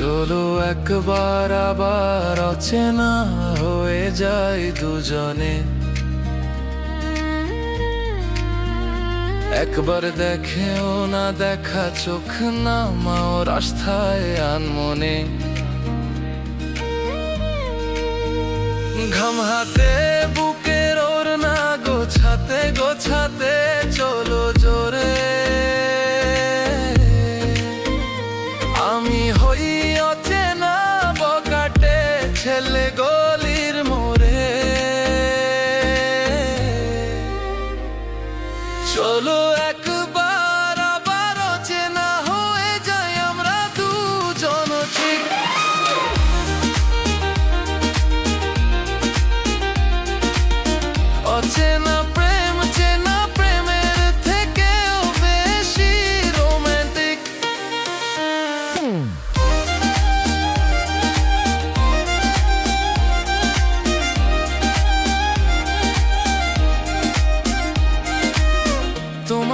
চলো একবার আবার অচেনা হয়ে যায় দুজনে। একবার দেখেও না দেখা চোখ না মাও রাস্তায় আনমনে ঘাম হাতে বুকের ওর না গোছাতে গোছাতে চলো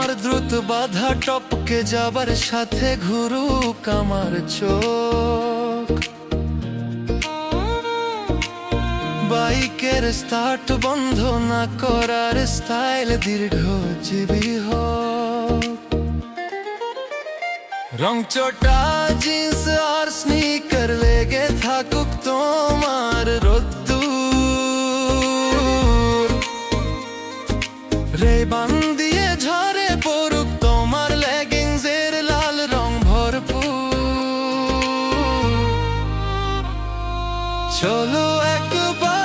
তোমার দ্রুত বাধা টপকে যাবার সাথে ঘুরুক আমার চোখ। বাইকের স্টার্ট বন্ধ না করার স্টাইল দীর্ঘ জীবী হোক। রং চটা, জিন্স আর স্নিকার লেগে থাকুক তোমার চলো একবার।